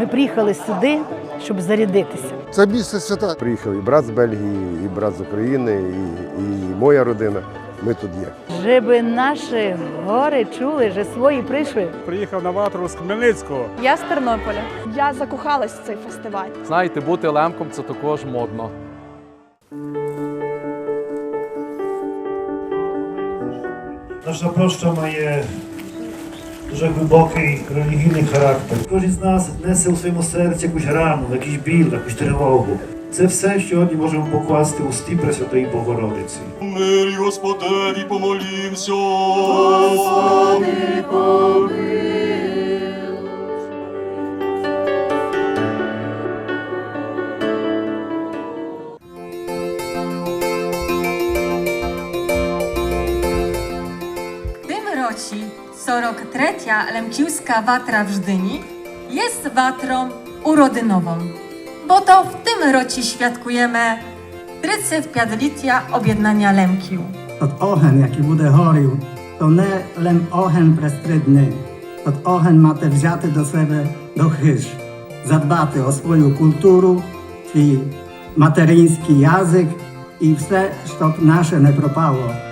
Ми приїхали сюди, щоб зарядитися. Це місце свята. Приїхав і брат з Бельгії, і брат з України, і, і моя родина. Ми тут є. Щоб наші гори чули, що свої прийшли. Приїхав на ватру з Хмельницького. Я з Тернополя. Я закохалась в цей фестиваль. Знаєте, бути лемком це також модно. Має дуже глибокий релігійний характер. Кожен з нас несе у своєму серці якусь рану, якийсь біль, якусь тривогу. Це все, що сьогодні можемо покласти у стій Пресвятої Богородиці. Мирі Господеві помолімся. W Fundacja Lemkiuska Watra w Żdyni jest watrą urodynową, bo to w tym roci świadkujemy trycyw piadlitia objednania Lemkiu. Tot ochen, jaki będę chorił, to nie lem ochen prestrydny, tot ochen ma te wzięty do siebie do chyż, zadbaty o swoją kulturę, swój materyński język i wszystko, żeby nasze nie propało.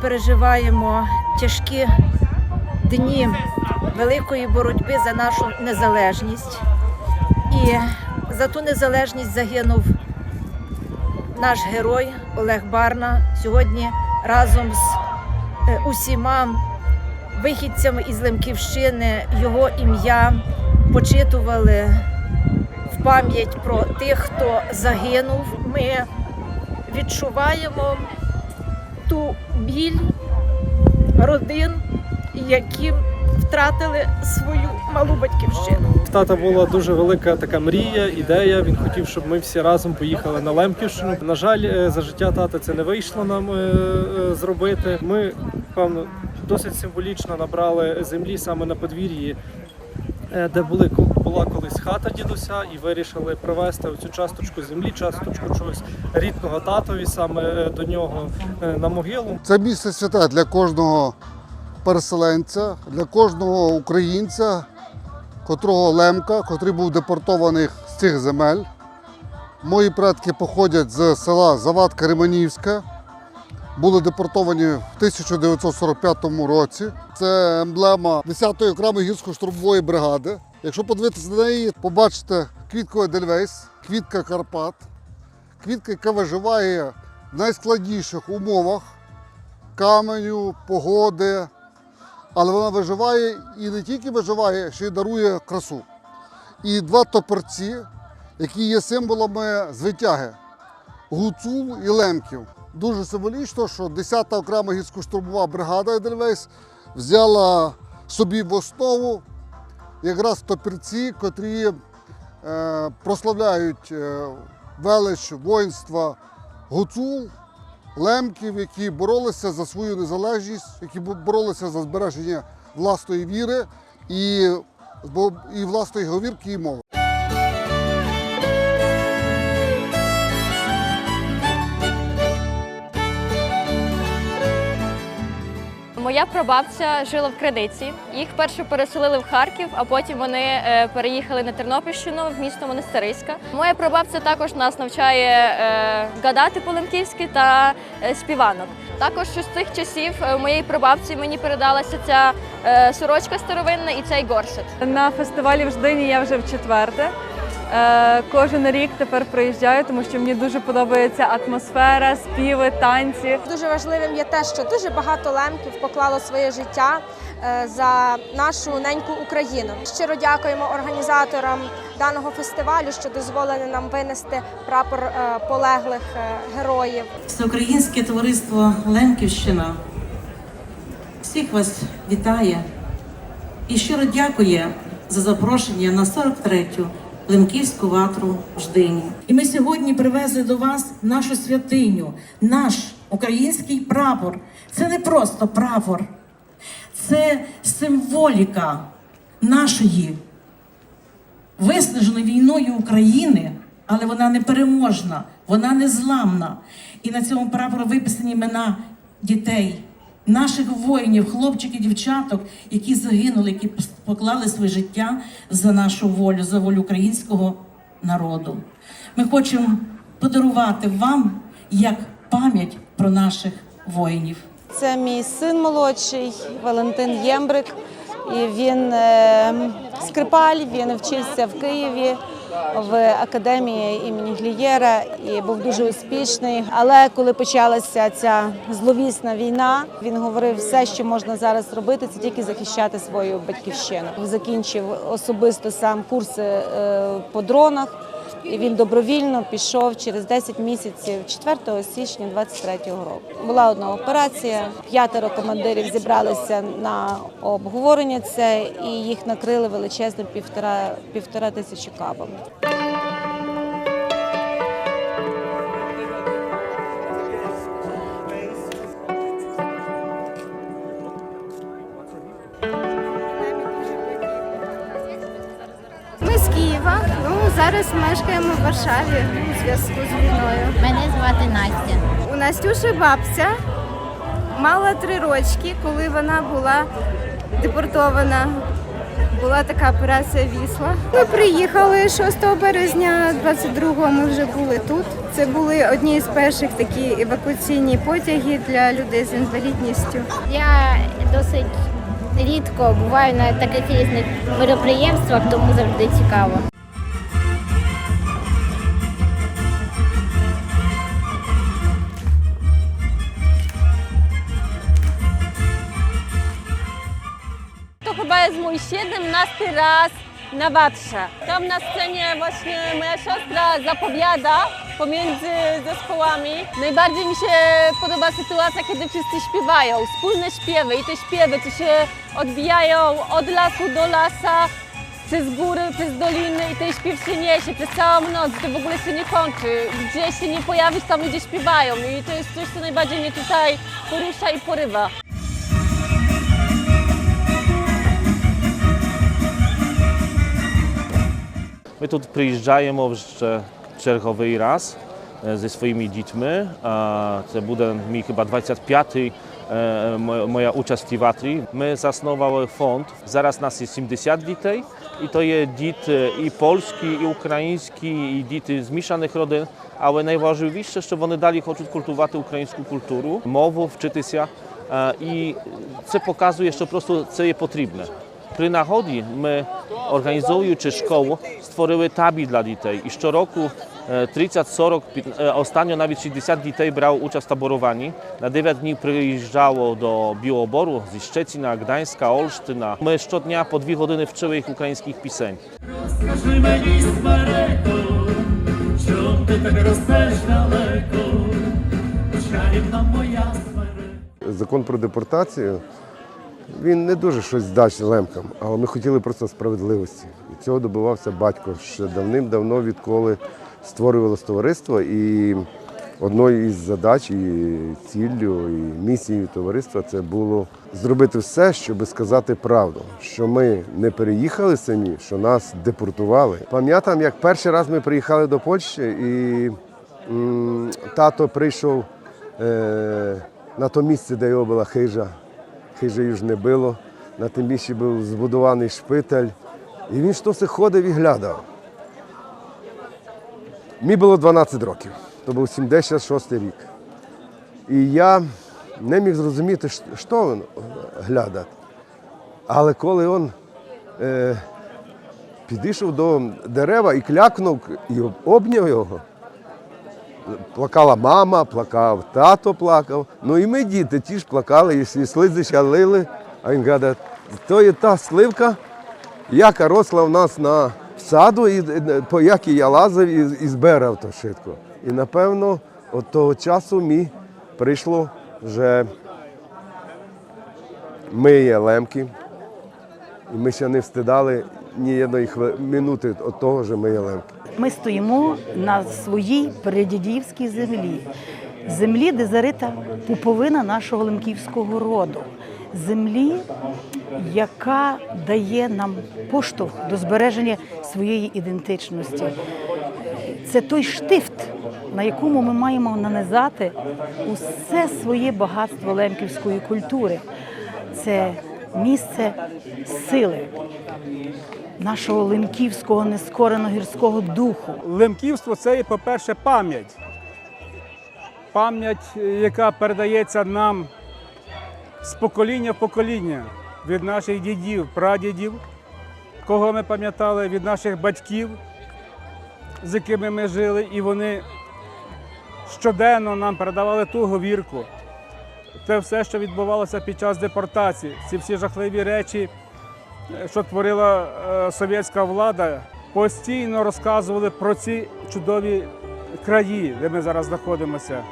Переживаємо тяжкі дні великої боротьби за нашу незалежність. І за ту незалежність загинув наш герой Олег Барна. Сьогодні разом з е, усіма вихідцями із Лемківщини його ім'я почитували в пам'ять про тих, хто загинув. Ми відчуваємо ту біль родин, які втратили свою малу батьківщину. Тата була дуже велика така мрія, ідея. Він хотів, щоб ми всі разом поїхали на Лемківщину. На жаль, е, за життя тата це не вийшло нам е, е, зробити. Ми, певно, досить символічно набрали землі саме на подвір'ї. Де були була колись хата дідуся, і вирішили привезти цю часточку землі, часточку чогось рідного татові саме е, до нього е, на могилу. Це місце свята для кожного переселенця, для кожного українця, котрого лемка, котрий був депортований з цих земель. Мої предки походять з села Завадка Риманівська. Були депортовані в 1945 році. Це емблема 10-ї окремої гірсько-штурмової бригади. Якщо подивитися на неї, побачите квітку Едельвейс, квітка Карпат, квітка, яка виживає в найскладніших умовах каменю, погоди. Але вона виживає і не тільки виживає, ще й дарує красу. І два топорці, які є символами звитяги гуцул і лемків. Дуже символічно, що 10-та окрема гірсько-штурмова бригада Едельвейс взяла собі в основу якраз топірці, котрі е, прославляють е, велич воїнства гуцул, лемків, які боролися за свою незалежність, які боролися за збереження власної віри і, і власної говірки і мови. Моя прабабця жила в Кредиці. Їх перше переселили в Харків, а потім вони е, переїхали на Тернопільщину в місто Монастириська. Моя прабабця також нас навчає е, гадати по-лемківськи та е, співанок. Також з цих часів моєї прабабці мені передалася ця сорочка старовинна і цей горсет. На фестивалі в Ждині я вже в четверте. Е, Кожен рік тепер приїжджаю, тому що мені дуже подобається атмосфера, співи, танці. Дуже важливим є те, що дуже багато лемків поклало своє життя е, за нашу неньку Україну. Щиро дякуємо організаторам даного фестивалю, що дозволили нам винести прапор е, полеглих героїв. Всеукраїнське товариство Лемківщина всіх вас вітає і щиро дякує за запрошення на 43-ю Лемківську ватру Ждині. І ми сьогодні привезли до вас нашу святиню, наш український прапор. Це не просто прапор, це символіка нашої виснаженої війною України, але вона не переможна, вона незламна. І на цьому прапору виписані імена дітей, наших воїнів, хлопчиків, дівчаток, які загинули, які поклали своє життя за нашу волю, за волю українського народу. Ми хочемо подарувати вам як пам'ять про наших воїнів. Це мій син молодший Валентин Ємбрик. І він е, скрипаль, він вчився в Києві в академії імені Глієра і був дуже успішний. Але коли почалася ця зловісна війна, він говорив, все, що можна зараз робити, це тільки захищати свою батьківщину. Закінчив особисто сам курси е, по дронах. І він добровільно пішов через 10 місяців 4 січня 23-го року. Була одна операція. П'ятеро командирів зібралися на обговорення це, і їх накрили величезним півтора півтора тисячі кабами. Ми з Києва. Зараз мешкаємо в Варшаві у зв'язку з війною. Мене звати Настя. У Настюші бабця мала три рочки, коли вона була депортована. Була така операція Вісла. Ми приїхали 6 березня 22-го Ми вже були тут. Це були одні з перших такі евакуаційні потяги для людей з інвалідністю. Я досить рідко буваю на таких різних мероприємствах, тому завжди цікаво. To chyba jest mój 17 raz na Watrze. Tam na scenie właśnie moja siostra zapowiada pomiędzy zespołami. Najbardziej mi się podoba sytuacja, kiedy wszyscy śpiewają, wspólne śpiewy i te śpiewy, co się odbijają od lasu do lasa, przez góry, przez doliny i ten śpiew się niesie przez całą noc, to w ogóle się nie kończy. Gdzie się nie pojawisz, tam ludzie śpiewają i to jest coś, co najbardziej mnie tutaj porusza i porywa. Ми тут приїжджаємо вже черговий раз е, зі своїми дітьми. А Це буде мій хіба 25-й е, мо- моя участь в Ватрі. Ми заснували фонд. Зараз нас є 70 дітей, і то є діти і польські, і українські, і діти з мішаних родин. Але найважливіше, що вони далі хочуть культувати українську культуру, мову, вчитися. Е, І це показує, що просто це є потрібне. При нагоді ми, організуючи школу, створили табір для дітей. І щороку е, 30, 40, під- е, останньо навіть 60 дітей брало участь в таборуванні. На 9 днів приїжджало до Білобору зі Щecina, Гданська, Олштина. Ми щодня по 2 години вчили їх українських пісень. Скажи мені, смереко, чом ти так ростеш далеко, чарівна моя смереко. Закон про депортацію він не дуже щось дасть лемкам, але ми хотіли просто справедливості. І цього добивався батько ще давним-давно, відколи створювалося товариство. І одною із задач, і ціллю, і місією товариства це було зробити все, щоб сказати правду, що ми не переїхали самі, що нас депортували. Пам'ятам, як перший раз ми приїхали до Польщі, і м, тато прийшов. Е, на то місце, де його була хижа. Хижа ж не було. На тим місці був збудований шпиталь. І він ж то ходив і глядав. Мені було 12 років, то був 76 рік. І я не міг зрозуміти, що він глядає. Але коли він е, підійшов до дерева і клякнув, і обняв його, Плакала мама, плакав тато плакав. Ну і ми, діти, ті ж плакали, і всі слизища лили. А він каже, то є та сливка, яка росла в нас на саду, і по якій я лазив і, і збирав то швидко. І напевно, от того часу мені прийшло вже миє лемки. І ми ще не встидали ні одної минути від того, що миє. Ми стоїмо на своїй передідівській землі, землі, де зарита пуповина нашого лемківського роду, землі, яка дає нам поштовх до збереження своєї ідентичності. Це той штифт, на якому ми маємо нанизати усе своє багатство лемківської культури. Це місце сили нашого лемківського нескореного гірського духу. Лемківство це, по-перше, пам'ять. Пам'ять, яка передається нам з покоління в покоління від наших дідів, прадідів, кого ми пам'ятали, від наших батьків, з якими ми жили, і вони щоденно нам передавали ту говірку. Те все, що відбувалося під час депортації, ці всі жахливі речі, е, що творила е, совєтська влада, постійно розказували про ці чудові краї, де ми зараз знаходимося.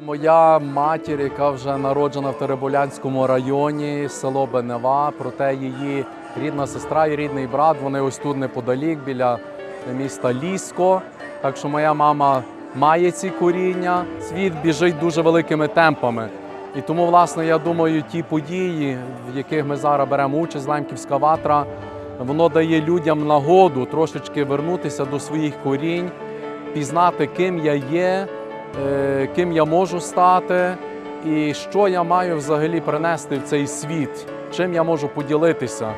Моя матір, яка вже народжена в Теребулянському районі, село Бенева, проте її рідна сестра і рідний брат, вони ось тут неподалік, біля міста Лісько. Так що моя мама має ці коріння. Світ біжить дуже великими темпами. І тому, власне, я думаю, ті події, в яких ми зараз беремо участь, Лемківська ватра, воно дає людям нагоду трошечки вернутися до своїх корінь, пізнати, ким я є, е, ким я можу стати, і що я маю взагалі принести в цей світ, чим я можу поділитися.